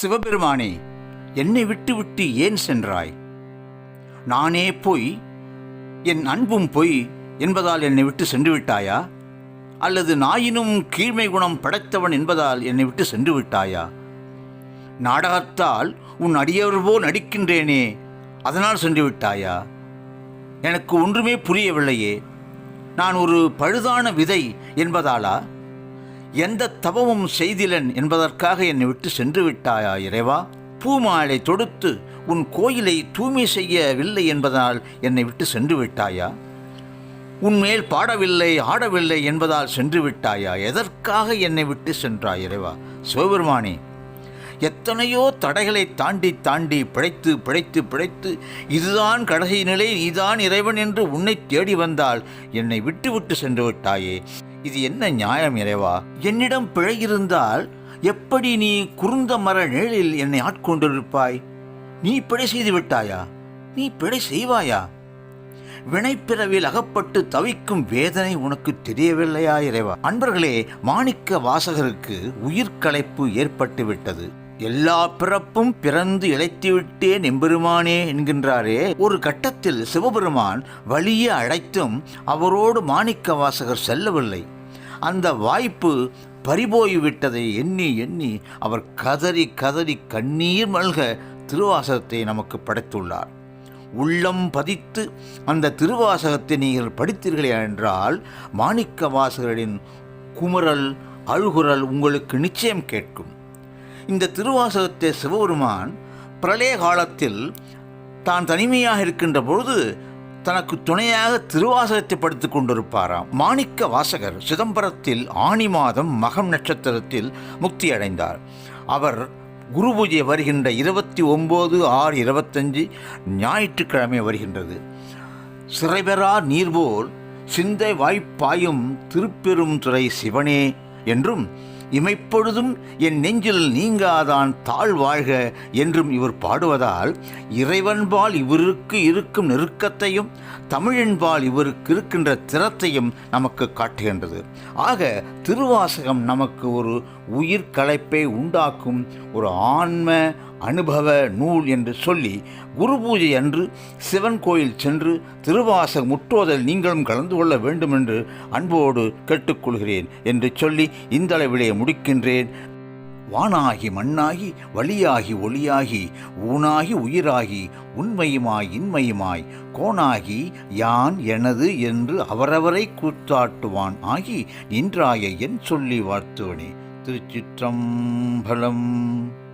சிவபெருமானே என்னை விட்டு விட்டு ஏன் சென்றாய்? நானே பொய் என் அன்பும் பொய் என்பதால் என்னை விட்டு சென்று விட்டாயா அல்லது நாயினும் கீழ்மை குணம் படைத்தவன் என்பதால் என்னை விட்டு சென்று விட்டாயா நாடகத்தால் உன் அடியவர் போல் நடிக்கின்றேனே அதனால் சென்று விட்டாயா எனக்கு ஒன்றுமே புரியவில்லையே நான் ஒரு பழுதான விதை என்பதாலா? எந்த தவமும் செய்திலன் என்பதற்காக என்னை விட்டு சென்று விட்டாயா இறைவா? பூமாலை தொடுத்து உன் கோயிலை தூய்மை செய்யவில்லை என்பதால் என்னை விட்டு சென்று விட்டாயா உன்மேல் பாடவில்லை ஆடவில்லை என்பதால் சென்று விட்டாயா எதற்காக என்னை விட்டு சென்றாய் இறைவா? சிவபெருமானே எத்தனையோ தடைகளை தாண்டி தாண்டி பிழைத்து பிழைத்து பிழைத்து இதுதான் கடைசி நிலை இதுதான் இறைவன் என்று உன்னை தேடி வந்தால் என்னை விட்டு விட்டு சென்று விட்டாயே. இது என்ன நியாயம் இறைவா? என்னிடம் பிழை இருந்தால் எப்படி நீ குறுந்த மர நிழலில் என்னை ஆட்கொண்டிருப்பாய்? நீ பிழை செய்து விட்டாயா? நீ பிழை செய்வாயா? வினைப்பிறவில் அகப்பட்டு தவிக்கும் வேதனை உனக்கு தெரியவில்லையா இறைவா? அன்பர்களே மாணிக்க வாசகருக்கு உயிர்களைப்பு ஏற்பட்டு விட்டது எல்லா பிறப்பும் பிறந்து இழைத்துவிட்டேன் எம்பெருமானே என்கின்றாரே. ஒரு கட்டத்தில் சிவபெருமான் வழியே அழைத்தும் அவரோடு மாணிக்க வாசகர் செல்லவில்லை. அந்த வாய்ப்பு பறிபோய்விட்டதை எண்ணி எண்ணி அவர் கதறி கதறி கண்ணீர் மல்க திருவாசகத்தை நமக்கு படைத்துள்ளார். உள்ளம் பதித்து அந்த திருவாசகத்தை நீங்கள் படித்தீர்களே என்றால் மாணிக்க வாசகரின் குமுறல் அழுகுரல் உங்களுக்கு நிச்சயம் கேட்கும். இந்த திருவாசகத்தை சிவபெருமான் பிரளய காலத்தில் தான் தனிமையாக இருக்கின்ற பொழுது தனக்கு துணையாக திருவாசகத்தை படித்துக் கொண்டிருப்பாராம். மாணிக்க வாசகர் சிதம்பரத்தில் ஆணி மாதம் மகம் நட்சத்திரத்தில் முக்தி அடைந்தார். அவர் குரு பூஜை வருகின்ற இருபத்தி ஒம்பது ஆறு இருபத்தஞ்சு ஞாயிற்றுக்கிழமை வருகின்றது. சிறைபெறா நீர்போல் சிந்தை வாய்ப்பாயும் திருப்பெரும் துறை சிவனே என்றும் இமைப்பொழுதும் என் நெஞ்சில் நீங்காதான் தாழ் வாழ்க என்றும் இவர் பாடுவதால் இறைவன்பால் இவருக்கு இருக்கும் நெருக்கத்தையும் தமிழின்பால் இவருக்கு இருக்கின்ற திறத்தையும் நமக்கு காட்டுகின்றது. ஆக திருவாசகம் நமக்கு ஒரு உயிர் கலைப்பை உண்டாக்கும் ஒரு ஆன்ம அனுபவ நூல் என்று சொல்லி குரு பூஜை அன்று சிவன் கோயில் சென்று திருவாச முற்றோதல் நீங்களும் கலந்து கொள்ள வேண்டும் என்று அன்போடு கேட்டுக்கொள்கிறேன் என்று சொல்லி இந்தளவிலே முடிக்கின்றேன். வானாகி மண்ணாகி வழியாகி ஒளியாகி ஊனாகி உயிராகி உண்மையுமாய் இன்மையுமாய் கோணாகி யான் எனது என்று அவரவரை கூத்தாட்டுவான் ஆகி நின்றாய என் சொல்லி வாழ்த்துவனே. திருச்சிற்றம்பலம்.